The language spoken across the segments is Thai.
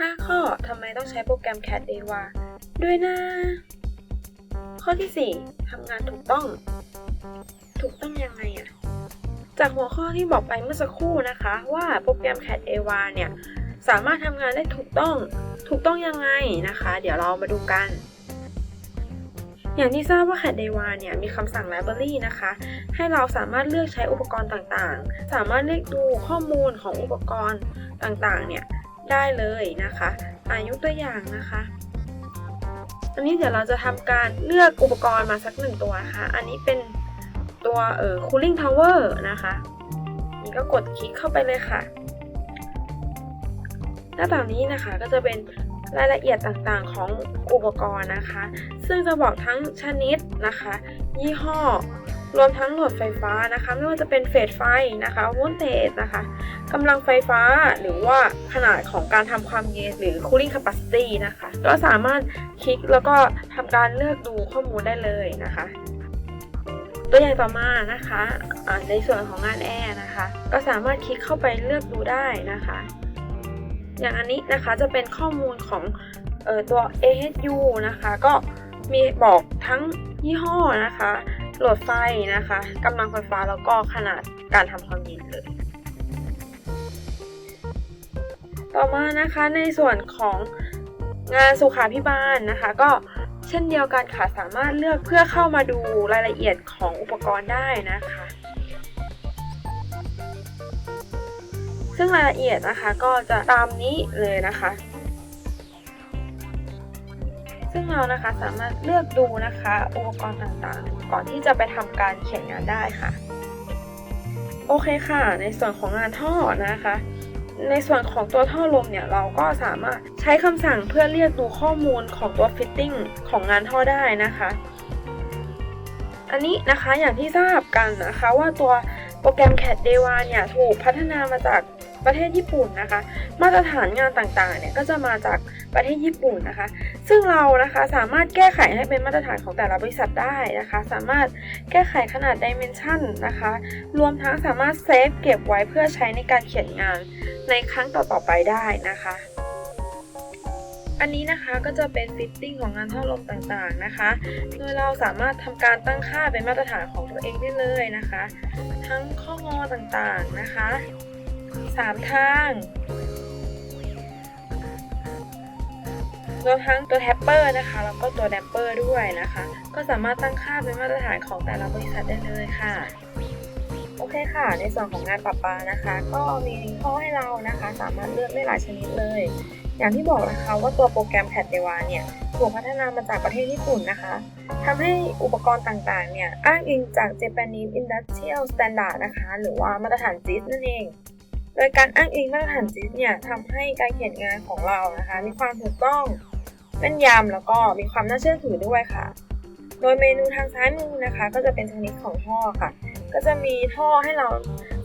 5 ข้อทำไมต้องใช้โปรแกรม CAD AVA ด้วยนะ ข้อที่ 4ทำงานถูกต้อง ถูกต้องยังไงอะจากหัวข้อที่บอกไปเมื่อสักครู่นะคะ ว่าโปรแกรม CAD AVA เนี่ยสามารถทำงานได้ถูกต้อง ถูกต้องยังไงนะคะ เดี๋ยวเรามาดูกัน อย่างที่ทราบว่า CAD AVA เนี่ยมีคำสั่ง library นะคะ ให้เราสามารถเลือกใช้อุปกรณ์ต่างๆ สามารถเลือกดูข้อมูลของอุปกรณ์ต่างๆ เนี่ย ได้เลยนะคะอายกตัวอย่างนะคะอันนี้เดี๋ยวเราจะทำการเลือกอุปกรณ์มาสักหนึ่งตัวนะคะอันนี้เป็นตัวเอ่อ cooling tower นะคะนี่ก็กดคลิกเข้าไปเลยค่ะ หน้าต่างนี้นะคะก็จะเป็นรายละเอียดต่างๆของอุปกรณ์นะคะ ซึ่งจะบอกทั้งชนิดนะคะ ยี่ห้อ รวมทั้งโหลดไฟฟ้านะคะ ไม่ว่าจะเป็นเฟสไฟนะคะวลเทจนะคะกำลังไฟฟ้าหรือว่าขนาดของการทำความเย็นหรือ cooling capacity นะคะ ก็สามารถคลิกแล้วก็ทำการเลือกดูข้อมูลได้เลยนะคะ ตัวอย่างต่อมานะคะะในส่วนของงานแอร์นะคะ ก็สามารถคลิกเข้าไปเลือกดูได้นะคะ อย่างอันนี้นะคะจะเป็นข้อมูลของออตัว AHU นะคะ ก็มีบอกทั้งยี่ห้อนะคะ โหลดไฟนะคะกำลังไฟฟ้าแล้วก็ขนาดการทำความเย็นเลย ต่อมานะคะในส่วนของงานสุขาพิบาลนะคะ ก็เช่นเดียวกันค่ะสามารถเลือกเพื่อเข้ามาดูรายละเอียดของอุปกรณ์ได้นะคะ ซึ่งรายละเอียดนะคะก็จะตามนี้เลยนะคะ ซึ่งเรานะคะสามารถเลือกดูนะคะอุปกรณ์ต่างๆ ก่อนที่จะไปทำการเขียนงานได้ค่ะ โอเคค่ะ ในส่วนของงานท่อนะคะ ในส่วนของตัวท่อลมเนี่ยเราก็สามารถใช้คำสั่งเพื่อเรียกดูข้อมูลของตัวฟิตติ้งของงานท่อได้นะคะ อันนี้นะคะอย่างที่ทราบกันนะคะว่าตัวโปรแกรม CAD d e v a เนี่ยถูกพัฒนามาจาก ประเทศญี่ปุ่นนะคะ มาตรฐานงานต่างๆเนี่ยก็จะมาจากประเทศญี่ปุ่นนะคะ ซึ่งเรานะคะสามารถแก้ไขให้เป็นมาตรฐานของแต่ละบริษัทได้นะคะ สามารถแก้ไขขนาดดิเมนชันนะคะ รวมทั้งสามารถเซฟเก็บไว้เพื่อใช้ในการเขียนงานในครั้งต่อๆไปได้นะคะอันนี้นะคะก็จะเป็นฟิตติ้งของงานท่อลมต่างๆนะคะ โดยเราสามารถทำการตั้งค่าเป็นมาตรฐานของตัวเองได้เลยนะคะ ทั้งข้องอต่างๆนะคะ สามทางรวมทั้งตัวแท็ปเปอร์นะคะ แล้วก็ตัวแดมเปอร์ด้วยนะคะ ก็สามารถตั้งค่าเป็นมาตรฐานของแต่ละบริษัทได้เลยค่ะ โอเคค่ะ ในส่วนของงานปรับปานะคะ ก็มีข้อให้เรานะคะ สามารถเลือกได้หลายชนิดเลย อย่างที่บอกนะคะว่าตัวโปรแกรมแพดเดวาเนี่ยถูกพัฒนามาจากประเทศญี่ปุ่นนะคะทำให้อุปกรณ์ต่างๆเนี่ย อ้างอิงจาก Japanese Industrial Standard นะคะ หรือว่ามาตรฐาน JIS นั่นเอง โดยการอ้างอิงมาตรฐาน JIS เนี่ยทำให้การเขียนงานของเรานะคะ มีความถูกต้องแม่นยำแล้วก็มีความน่าเชื่อถือด้วยค่ะ โดยเมนูทางซ้ายมือนะคะ ก็จะเป็นชนิดของท่อค่ะ ก็จะมีท่อให้เรา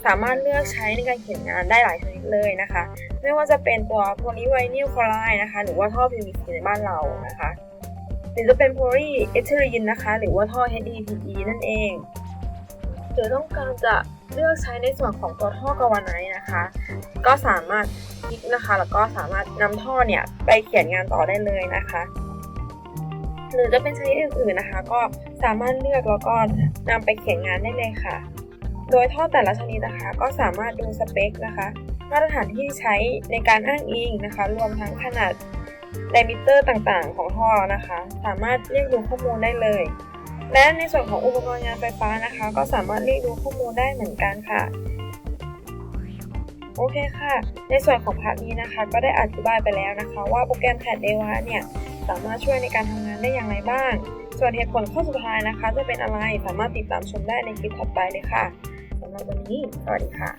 สามารถเลือกใช้ในการเขียนงานได้หลายชนิดเลยนะคะ ไม่ว่าจะเป็นตัวโพลีไวนิลคลอไรด์นะคะ หรือว่าท่อ PVC ในบ้านเรานะคะหรือจะเป็นโพลีเอทิลีนนะคะ หรือว่าท่อ HDPE นั่นเองหรือต้องการจะ เลือกใช้ในส่วนของตัวท่อกาวาไนนะคะ ก็สามารถคลิกนะคะ แล้วก็สามารถนำท่อเนี่ยไปเขียนงานต่อได้เลยนะคะ หรือจะเป็นชนิดอื่นๆนะคะ ก็สามารถเลือกแล้วก็นำไปเขียนงานได้เลยค่ะ โดยท่อแต่ละชนิดนะคะ ก็สามารถดูสเปคนะคะมาตรฐานที่ใช้ในการอ้างอิงนะคะ รวมทั้งขนาดไดมิเตอร์ต่างๆ ของท่อนะคะ สามารถเรียกดูข้อมูลได้เลย และในส่วนของอุปกรณ์งานไฟฟ้านะคะ ก็สามารถเรียกดูข้อมูลได้เหมือนกันค่ะ โอเคค่ะ ในส่วนของพาร์ทนี้นะคะ ก็ได้อธิบายไปแล้วนะคะ ว่าโปรแกรม CAD d e v a เนี่ยสามารถช่วยในการทำงานได้อย่างไรบ้าง ส่วนเหตุผลข้อสุดท้ายนะคะ จะเป็นอะไรสามารถติดตามชมได้ในคลิปถัดไปเลยค่ะสำหรับวันนี้สวัสดีค่ะ